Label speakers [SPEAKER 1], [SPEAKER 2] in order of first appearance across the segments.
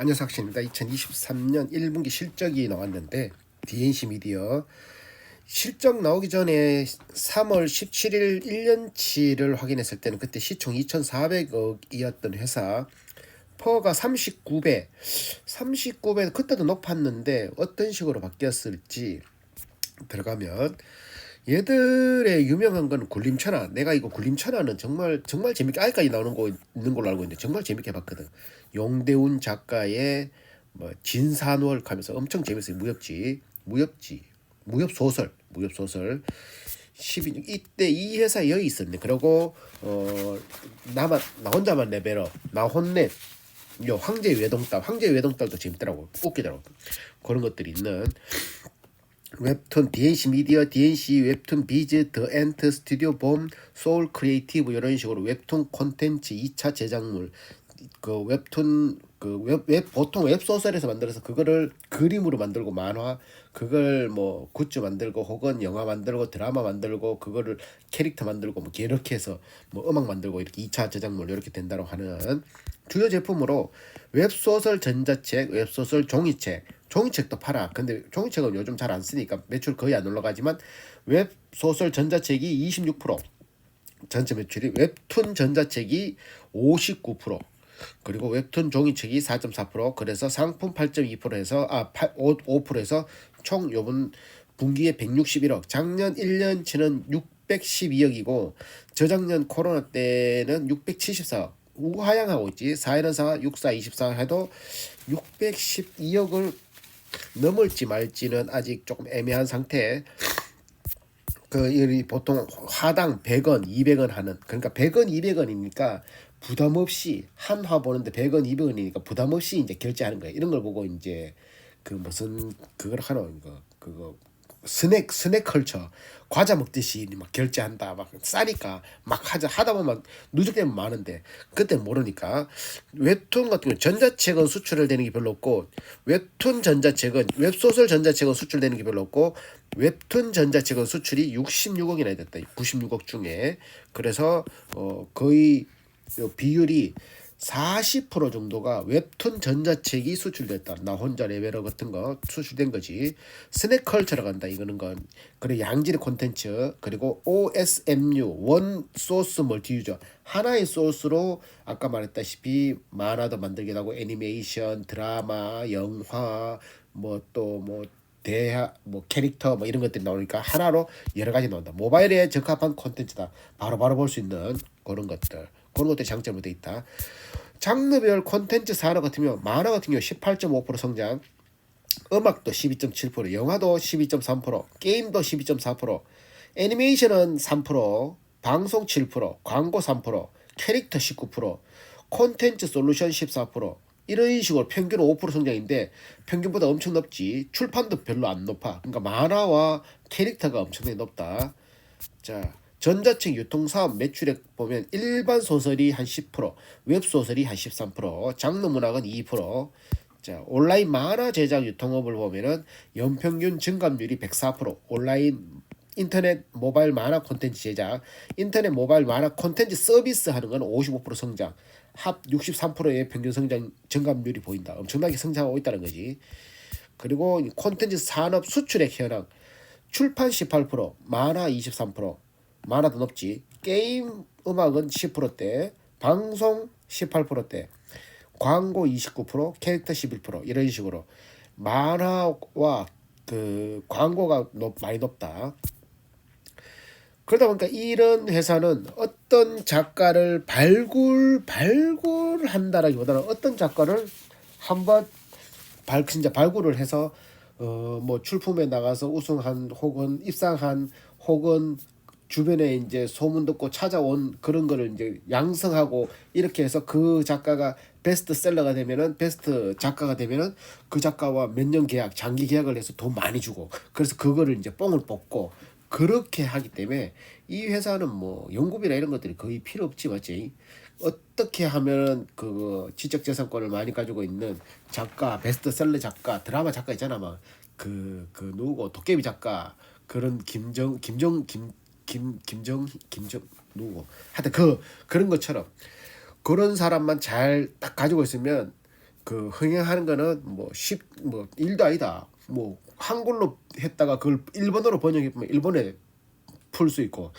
[SPEAKER 1] 안녕하세요 학신입니다. 2023년 1분기 실적이 나왔는데 DNC 미디어 실적 나오기 전에 3월 17일 1년치를 확인했을 때는 그때 시총 2,400억이었던 회사 퍼가 39배 39배 그때도 높았는데 어떤 식으로 바뀌었을지 들어가면 얘들의 유명한 건 굴림천하. 내가 이거 굴림천하는 정말 정말 재밌게 아직까지 나오는 거 있는 걸로 알고 있는데 정말 재밌게 봤거든. 용대훈 작가의 뭐 진산월 하면서 엄청 재밌어요. 무협지, 무협지, 무협 소설, 무협 소설. 12 이때 이 회사 여기 있었네. 그리고 어 나만 나 혼자만 레벨업, 나 혼내. 요 황제 외동딸, 황제 외동딸도 재밌더라고. 웃기더라고. 그런 것들이 있는 웹툰 DNC 미디어, DNC 웹툰 비즈, 더 엔트 스튜디오 봄, 소울 크리에이티브 이런 식으로 웹툰 콘텐츠 2차 제작물. 그 웹툰 그 웹, 웹 보통 웹 소설에서 만들어서 그거를 그림으로 만들고 만화 그걸 뭐 굿즈 만들고 혹은 영화 만들고 드라마 만들고 그거를 캐릭터 만들고 뭐 이렇게 해서 뭐 음악 만들고 이렇게 2차 제작물 이렇게 된다고 하는 주요 제품으로 웹소설 전자책, 웹소설 종이책 종이책도 팔아. 근데 종이책은 요즘 잘 안 쓰니까 매출 거의 안 올라가지만 웹소설 전자책이 26%, 전체 매출이 웹툰 전자책이 59%, 그리고 웹툰 종이책이 4.4%, 그래서 상품 8.2%에서 아 8, 5, 5%에서 총 요번 분기에 161억, 작년 1년치는 612억이고 저작년 코로나 때는 674억. 우하향하고 있지. 4일은 4, 6, 4, 24 해도 612억을 넘을지 말지는 아직 조금 애매한 상태. 그이 보통 화당 100원, 200원 하는 그러니까 100원, 200원이니까 부담 없이 한 화 보는데 100원, 200원이니까 부담 없이 이제 결제하는 거예요. 이런 걸 보고 이제 그 무슨 그걸 하는 거 그거 스낵 스낵 컬처 과자 먹듯이 막 결제한다 막 싸니까 막 하자 하다 보면 누적되면 많은데 그때 모르니까 웹툰 같은 경우 전자책은 수출을 되는 게 별로 없고 웹툰 전자책은 웹소설 전자책은 수출되는 게 별로 없고 웹툰 전자책은 수출이 66억이나 됐다. 96억 중에. 그래서 어 거의 요 비율이 40% 정도가 웹툰 전자책이 수출됐다. 나 혼자 레벨업 같은 거 수출된 거지. 스낵컬처라고 한다. 이거는 건 그리고 양질의 콘텐츠 그리고 OSMU 원 소스 멀티 유저 하나의 소스로 아까 말했다시피 만화도 만들게 하고 애니메이션, 드라마, 영화 뭐 또뭐 대하 뭐 캐릭터 뭐 이런 것들이 나오니까 하나로 여러 가지 나온다. 모바일에 적합한 콘텐츠다. 바로바로 볼 수 있는 그런 것들. 그런 것들이 장점으로 돼 있다. 장르별 콘텐츠 산업 같은 경우 만화 같은 경우 18.5% 성장, 음악도 12.7%, 영화도 12.3%, 게임도 12.4%, 애니메이션은 3%, 방송 7%, 광고 3%, 캐릭터 19%, 콘텐츠 솔루션 14%. 이런 식으로 평균 5% 성장인데 평균보다 엄청 높지 출판도 별로 안 높아 그러니까 만화와 캐릭터가 엄청나게 높다 자 전자책 유통사업 매출액 보면 일반 소설이 한 10%, 웹소설이 한 13%, 장르 문학은 2%. 자, 온라인 만화 제작 유통업을 보면은 연평균 증감률이 104%, 온라인 인터넷 모바일 만화 콘텐츠 제작, 인터넷 모바일 만화 콘텐츠 서비스 하는 건 55% 성장, 합 63%의 평균 성장 증감률이 보인다. 엄청나게 성장하고 있다는 거지. 그리고 콘텐츠 산업 수출액 현황, 출판 18%, 만화 23%, 만화도 높지. 게임 음악은 10%대, 방송 18%대, 광고 29%, 캐릭터 11% 이런 식으로 만화와 그 광고가 높, 많이 높다. 그러다 보니까 이런 회사는 어떤 작가를 발굴 발굴한다라기보다는 어떤 작가를 한번 발 진짜 발굴을 해서 어 뭐 출품에 나가서 우승한 혹은 입상한 혹은 주변에 이제 소문 듣고 찾아온 그런 거를 이제 양성하고 이렇게 해서 그 작가가 베스트셀러가 되면은 베스트 작가가 되면은 그 작가와 몇 년 계약, 장기 계약을 해서 돈 많이 주고 그래서 그거를 이제 뽕을 뽑고 그렇게 하기 때문에 이 회사는 뭐 연구비나 이런 것들이 거의 필요 없지 맞지? 어떻게 하면 그 지적재산권을 많이 가지고 있는 작가, 베스트셀러 작가, 드라마 작가 있잖아 막그그 누구 도깨비 작가 그런 김정 김정 김 김 김정 김정 누구 하여튼 그 그런 것처럼 그런 사람만 잘 딱 가지고 있으면 그 흥행하는 거는 뭐십뭐 일도 아니다. 뭐 한글로 했다가 그걸 일본어로 번역해 보면 일본에 풀 수 있고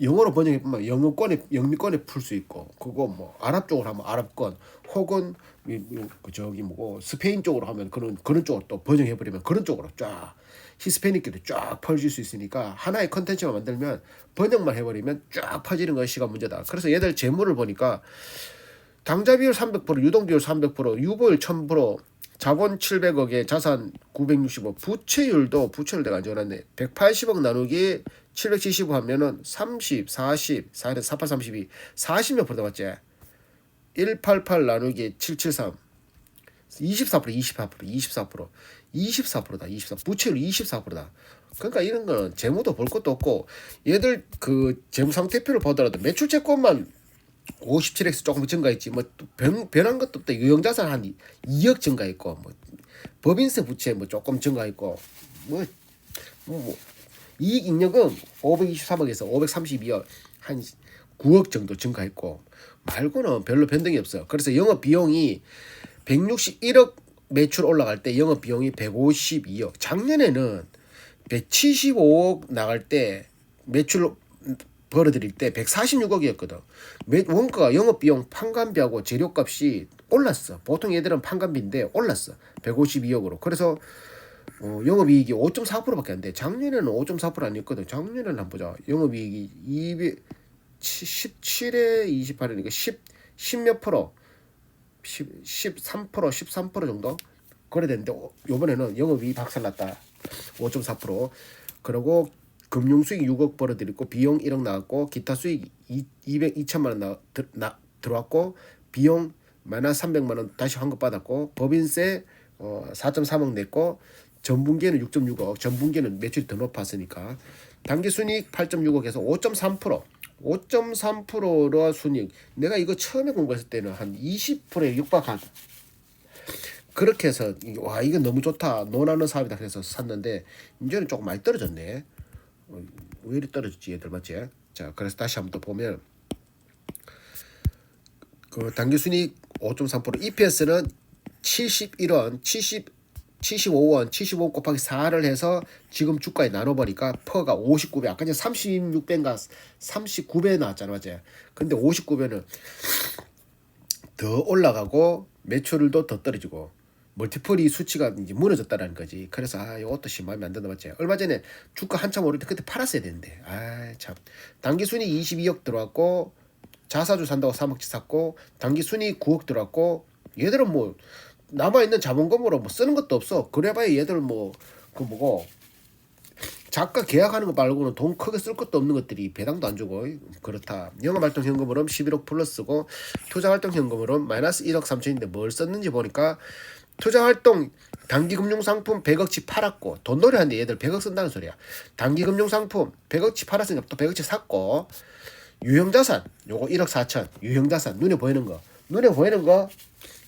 [SPEAKER 1] 영어로 번역해 보면 영어권에 영미권에 풀 수 있고 그거 뭐 아랍 쪽으로 하면 아랍권 혹은 그 저기 뭐고 스페인 쪽으로 하면 그런 그런 쪽으로 또 번역해 버리면 그런 쪽으로 쫙 히스패닉계도 쫙 퍼질 수 있으니까 하나의 컨텐츠만 만들면 번역만 해버리면 쫙 퍼지는 것이가 문제다. 그래서 얘들 재물을 보니까 당자 비율 300%, 유동 비율 300%, 유보율 1000%, 자본 700억에 자산 965, 부채율도 부채율 내가 적어놨네. 180억 나누기 775 하면은 30, 40, 4, 48, 32, 40몇 프로 남았지. 188 나누기 773, 24%, 24%, 24%, 24%다. 24. 부채율 24%다. 그러니까 이런 거는 재무도 볼 것도 없고 얘들 그 재무 상태표를 보더라도 매출 채권만 57x 조금 증가했지 뭐또 변, 변한 것도 없다 유형자산 한 2억 증가했고 뭐 법인세 부채 뭐 조금 증가했고 뭐, 뭐, 뭐 이익 인력은 523억에서 532억 한 9억 정도 증가했고 말고는 별로 변동이 없어 그래서 영업 비용이 161억 매출 올라갈 때 영업 비용이 152억 작년에는 175억 나갈 때 매출 벌어들일 때 146억이었거든. 원가가 영업 비용 판관비하고 재료값이 올랐어. 보통 얘들은 판관비인데 올랐어. 152억으로. 그래서 어, 영업이익이 5.4%밖에 안 돼. 작년에는 5.4% 아니었거든. 작년에는 한번 보자. 영업이익이 200, 17에 28이니까 10, 10몇 프로, 10, 13%, 13% 정도? 그래 됐는데 어, 요번에는 영업이익 박살났다. 5.4%. 그리고 금융 수익 6억 벌어들였고 비용 1억 나왔고 기타 수익 2, 200 2천만 원 나, 들, 나, 들어왔고 비용 마이너스 300만 원 다시 환급 받았고 법인세 어, 4.3억 냈고 전분기에는 6.6억 전분기에는 매출이 더 높았으니까 단기 순이익 8.6억에서 5.3% 5.3%로 순이익. 내가 이거 처음에 공부했을 때는 한 20%에 육박한. 그렇게 해서 이- 와 이거 너무 좋다. 논하는 사업이다. 그래서 샀는데 이제는 조금 많이 떨어졌네. 어, 왜 이리 떨어졌지 얘들 맞지? 자 그래서 다시 한번 또 보면 그 당기순이익 5.3% EPS는 71원 70 75원 75 곱하기 4를 해서 지금 주가에 나눠보니까 퍼가 59배 아까 전에 36배인가 39배 나왔잖아 맞지? 근데 59배는 더 올라가고 매출도 더 떨어지고 멀티플이 수치가 이제 무너졌다라는 거지. 그래서 아 이것도 심하면 안 된다 맞지? 얼마 전에 주가 한참 오를 때 그때 팔았어야 되는데 아 참 단기 순이 22억 들어왔고 자사주 산다고 3억치 샀고 단기 순이 9억 들어왔고 얘들은 뭐 남아 있는 자본금으로 뭐 쓰는 것도 없어. 그래봐야 얘들 뭐 그 뭐고 작가 계약하는 거 말고는 돈 크게 쓸 것도 없는 것들이 배당도 안 주고 그렇다. 영업활동 현금으로 11억 플러스고 투자활동 현금으로 마이너스 1억 3천인데 뭘 썼는지 보니까 투자활동 단기금융상품 100억치 팔았고 돈놀이 하는데 얘들 100억 쓴다는 소리야. 단기금융상품 100억치 팔았으니까 또 100억치 샀고 유형자산 요거 1억 4천 유형자산 눈에 보이는 거 눈에 보이는 거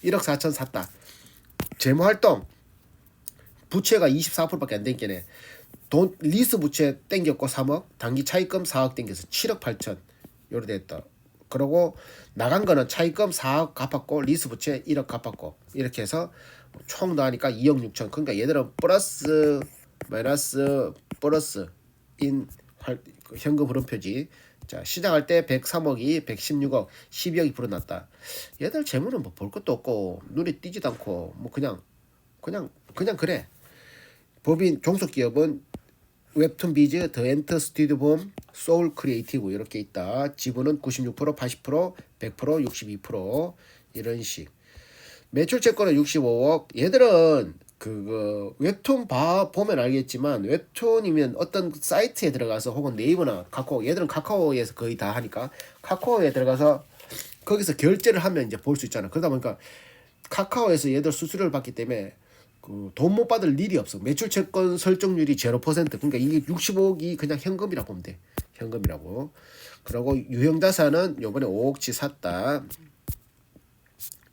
[SPEAKER 1] 1억 4천 샀다. 재무 활동 부채가 24%밖에 안 된게네. 돈 리스 부채 땡겼고 3억, 단기 차입금 4억 땡겨서 7억 8천 요래 됐다. 그러고 나간 거는 차입금 4억 갚았고 리스 부채 1억 갚았고 이렇게 해서 총 나니까 2억 6천. 그러니까 얘들은 플러스 마이너스 플러스 인 활, 그 현금 흐름 표지. 자 시작할 때 103억이 116억 12억이 불어났다. 얘들 재물은 뭐 볼 것도 없고 눈에 띄지도 않고 뭐 그냥 그냥 그냥 그래. 법인 종속 기업은 웹툰 비즈, 더 엔터 스튜디오 봄, 소울 크리에이티브 이렇게 있다. 지분은 96%, 80%, 100%, 62% 이런 식. 매출 채권은 65억. 얘들은 그거 웹툰 봐 보면 알겠지만 웹툰이면 어떤 사이트에 들어가서 혹은 네이버나 카카오 얘들은 카카오에서 거의 다 하니까 카카오에 들어가서 거기서 결제를 하면 이제 볼 수 있잖아. 그러다 보니까 카카오에서 얘들 수수료를 받기 때문에 그 돈 못 받을 일이 없어. 매출 채권 설정률이 0%. 그러니까 이게 65억이 그냥 현금이라고 보면 돼. 현금이라고. 그리고 유형 자산은 요번에 5억치 샀다.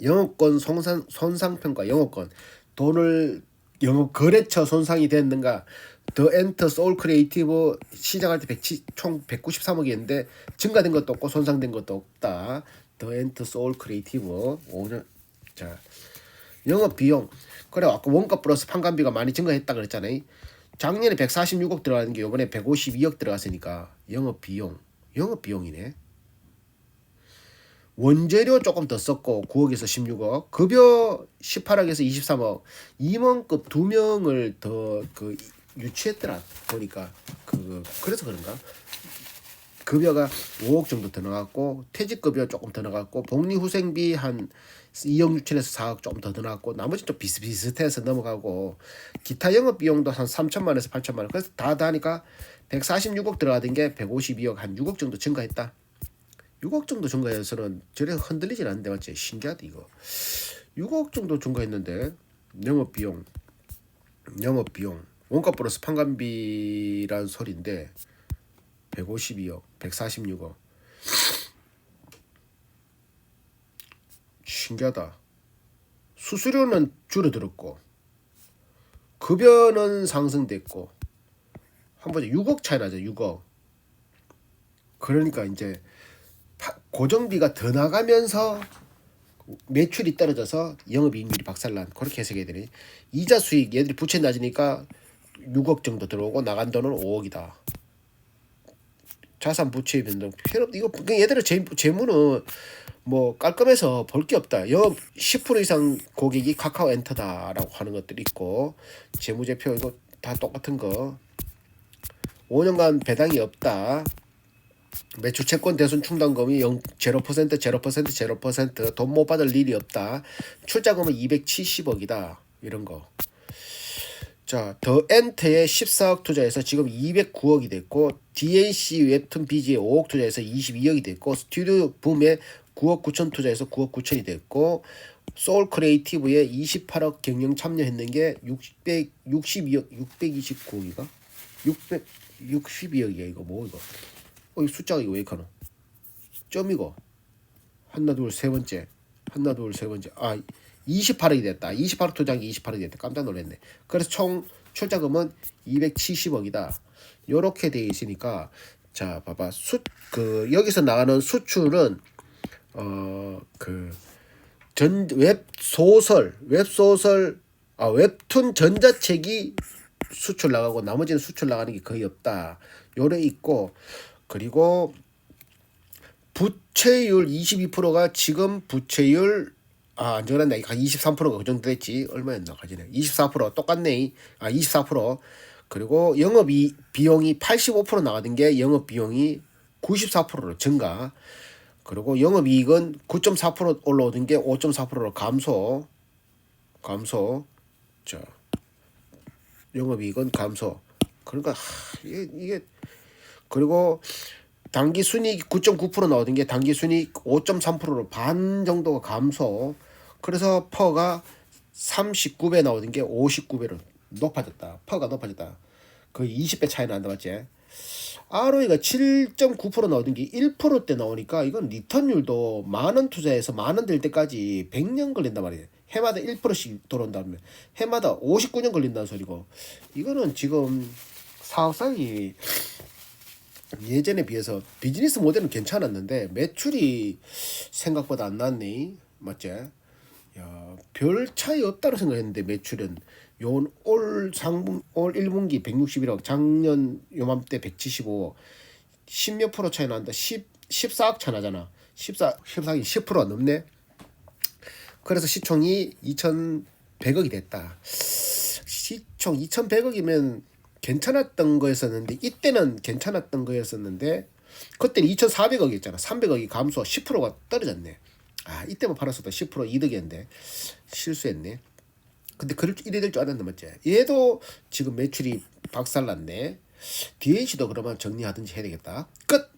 [SPEAKER 1] 영업권 손상 손상평가 영업권 돈을 영업 거래처 손상이 됐는가 더 엔터 소울 크리에이티브 시작할 때 100, 총 193억이었는데 증가된 것도 없고 손상된 것도 없다 더 엔터 소울 크리에이티브 5년 자 영업 비용. 그래 아까 원가 플러스 판관비가 많이 증가했다 그랬잖아요. 작년에 146억 들어가는 게 이번에 152억 들어갔으니까 영업 비용. 영업 비용이네. 원재료 조금 더 썼고 9억에서 16억, 급여 18억에서 23억, 임원급 두 명을 더 그 유치했더라 보니까 그 그래서 그런가? 급여가 5억 정도 더 나갔고 퇴직급여 조금 더 나갔고 복리후생비 한 2억 6천에서 4억 조금 더 나갔고 나머지 좀 비슷비슷해서 넘어가고 기타 영업 비용도 한 3천만 원에서 8천만 원 그래서 다 다니까 146억 들어가던 게 152억 한 6억 정도 증가했다. 6억 정도 증가해서는 저래 흔들리질 않는데 맞지? 신기하다 이거. 6억 정도 증가했는데 영업 비용, 영업 비용, 원가 플러스 판관비란 소리인데 152억, 146억. 신기하다. 수수료는 줄어들었고 급여는 상승됐고 한 번에 6억 차이 나죠. 6억. 그러니까 이제 파- 고정비가 더 나가면서 매출이 떨어져서 영업이익률이 박살난 그렇게 해석해야 되네. 이자 수익 얘들이 부채 낮으니까 6억 정도 들어오고 나간 돈은 5억이다. 자산 부채 변동 필요 없 이거 그냥 얘들은 재, 재무는 뭐 깔끔해서 볼 게 없다. 영업 10% 이상 고객이 카카오 엔터다라고 하는 것들이 있고 재무제표 이거 다 똑같은 거 5년간 배당이 없다. 매출 채권 대손 충당금이 0, 0% 0% 0%돈 못 받을 일이 없다. 출자금은 270억이다. 이런 거. 자, 더 엔트에 14억 투자해서 지금 209억이 됐고 DNC 웹툰 BG에 5억 투자해서 22억이 됐고 스튜디오 붐에 9억 9천 투자해서 9억 9천이 됐고 소울 크리에이티브에 28억 경영 참여했는 게 662억 629억이가 662억이야 이거 뭐 이거 어, 이 숫자가 이거 왜 이렇게 하노? 점이고 하나 둘 세 번째. 하나 둘 세 번째. 아 28억이 됐다. 28억 투자한 게 28억이 됐다. 깜짝 놀랐네. 그래서 총 출자금은 270억이다. 요렇게 돼 있으니까 자 봐봐. 수 그 여기서 나가는 수출은 어 그 전 웹 소설 웹 소설 아 웹툰 전자책이 수출 나가고 나머지는 수출 나가는 게 거의 없다. 요래 있고 그리고 부채율 22%가 지금 부채율 아 안전한데 한 23%가 그 정도 됐지. 얼마였나 가지네 24% 똑같네. 아 24% 그리고 영업 이 비용이 85% 나가던 게 영업 비용이 94%로 증가. 그리고 영업 이익은 9.4% 올라오던 게 5.4%로 감소. 감소. 자 영업 이익은 감소. 그러니까 하, 이게, 이게 그리고 당기 순이익 9.9% 나오던 게 당기 순이익 5.3%로 반 정도가 감소. 그래서 퍼가 39배 나오던 게 59배로 높아졌다. 퍼가 높아졌다. 거의 20배 차이 난다 맞지? ROE가 7.9% 나오던 게 1%대 나오니까 이건 리턴율도 만원 투자해서 만원 될 때까지 100년 걸린단 말이에요. 해마다 1%씩 들어온다면 해마다 59년 걸린다는 소리고 이거는 지금 사업상이 예전에 비해서 비즈니스 모델은 괜찮았는데 매출이 생각보다 안 났네. 맞지? 야, 별 차이 없다고 생각했는데 매출은. 요올 상분 올 1분기 161억 작년 요맘때 175억. 10몇 프로 차이 난다. 10 14억 차 나잖아. 14 14억이 10%가 넘네. 그래서 시총이 2,100억이 됐다. 시총 2,100억이면 괜찮았던 거였었는데 이때는 괜찮았던 거였었는데 그때는 2,400억이었잖아. 300억이 감소 10%가 떨어졌네. 아 이때만 팔았었다 10% 이득이었는데 실수했네. 근데 그럴 줄 이래 될 줄 알았는데 맞지? 얘도 지금 매출이 박살났네. DNC도 그러면 정리하든지 해야 되겠다. 끝